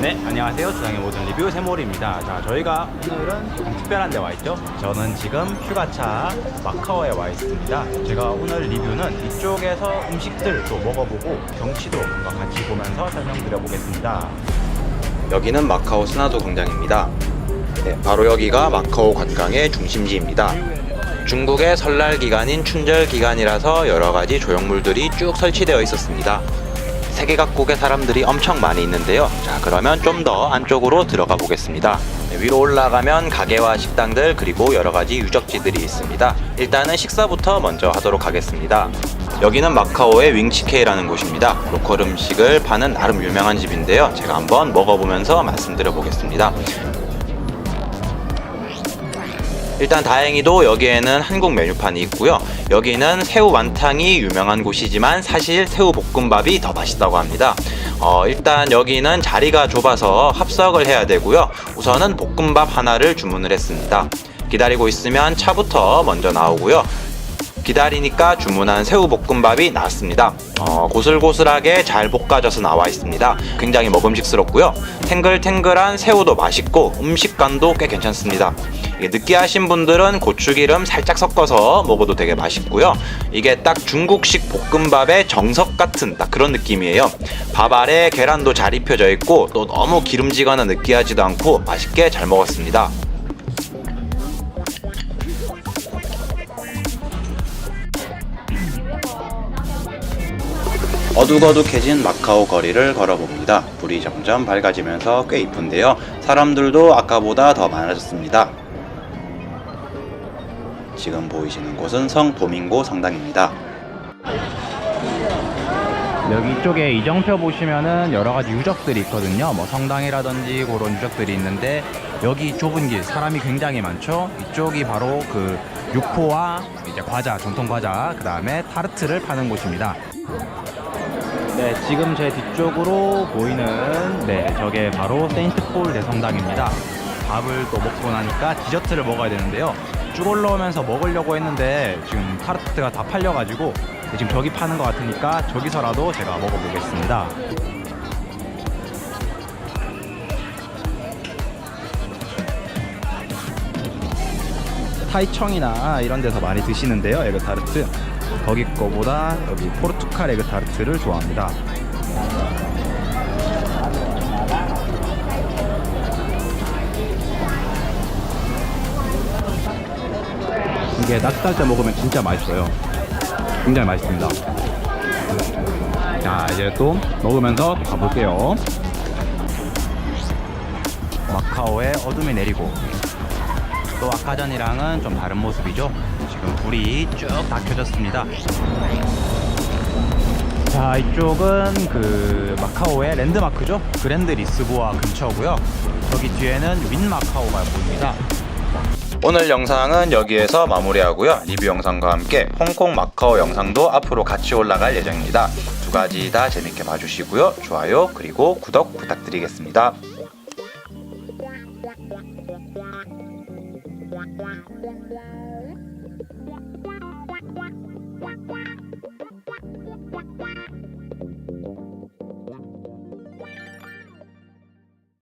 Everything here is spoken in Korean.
네, 안녕하세요. 주상의 모든 리뷰 세몰입니다. 자, 저희가 오늘은 조금 특별한 데 와 있죠. 저는 지금 휴가차 마카오에 와 있습니다. 제가 오늘 리뷰는 이쪽에서 음식들 또 먹어보고 경치도 뭔가 같이 보면서 설명드려 보겠습니다. 여기는 마카오 스나도 광장입니다. 네, 바로 여기가 마카오 관광의 중심지입니다. 중국의 설날 기간인 춘절 기간이라서 여러 가지 조형물들이 쭉 설치되어 있었습니다. 세계 각국의 사람들이 엄청 많이 있는데요. 자, 그러면 좀 더 안쪽으로 들어가 보겠습니다. 네, 위로 올라가면 가게와 식당들 그리고 여러 가지 유적지들이 있습니다. 일단은 식사부터 먼저 하도록 하겠습니다. 여기는 마카오의 윙치케이라는 곳입니다. 로컬 음식을 파는 나름 유명한 집인데요. 제가 한번 먹어보면서 말씀드려 보겠습니다. 일단 다행히도 여기에는 한국 메뉴판이 있고요. 여기는 새우 완탕이 유명한 곳이지만 사실 새우 볶음밥이 더 맛있다고 합니다. 어, 일단 여기는 자리가 좁아서 합석을 해야 되고요. 우선은 볶음밥 하나를 주문을 했습니다. 기다리고 있으면 차부터 먼저 나오고요. 기다리니까 주문한 새우 볶음밥이 나왔습니다. 어, 고슬고슬하게 잘 볶아져서 나와 있습니다. 굉장히 먹음직스럽고요. 탱글탱글한 새우도 맛있고 음식감도 꽤 괜찮습니다. 느끼하신 분들은 고추기름 살짝 섞어서 먹어도 되게 맛있고요. 이게 딱 중국식 볶음밥의 정석 같은 딱 그런 느낌이에요. 밥 아래 계란도 잘 입혀져 있고 또 너무 기름지거나 느끼하지도 않고 맛있게 잘 먹었습니다. 어둑어둑해진 마카오 거리를 걸어봅니다. 불이 점점 밝아지면서 꽤 이쁜데요. 사람들도 아까보다 더 많아졌습니다. 지금 보이시는 곳은 성 도밍고 성당입니다. 여기 이쪽에 이정표 보시면은 여러 가지 유적들이 있거든요. 뭐 성당이라든지 그런 유적들이 있는데 여기 좁은 길 사람이 굉장히 많죠. 이쪽이 바로 그 육포와 이제 과자, 전통 과자, 그 다음에 타르트를 파는 곳입니다. 네, 지금 제 뒤쪽으로 보이는 네, 저게 바로 세인트 폴 대성당입니다. 밥을 또 먹고 나니까 디저트를 먹어야 되는데요. 쭉 올라오면서 먹으려고 했는데 지금 타르트가 다 팔려가지고 지금 저기 파는 것 같으니까 저기서라도 제가 먹어보겠습니다. 타이청이나 이런 데서 많이 드시는데요, 에그 타르트. 거기 거보다 여기 포르투갈 에그 타르트를 좋아합니다. 이게 따뜻할 때 먹으면 진짜 맛있어요. 굉장히 맛있습니다. 자, 이제 또 먹으면서 가볼게요. 마카오에 어둠이 내리고 또 아까 전이랑은 좀 다른 모습이죠. 지금 불이 쭉 다 켜졌습니다. 자, 이쪽은 그 마카오의 랜드마크죠. 그랜드 리스보아 근처고요. 저기 뒤에는 윈 마카오가 보입니다. 오늘 영상은 여기에서 마무리하고요. 리뷰 영상과 함께 홍콩 마카오 영상도 앞으로 같이 올라갈 예정입니다. 두 가지 다 재밌게 봐주시고요. 좋아요 그리고 구독 부탁드리겠습니다. Wow.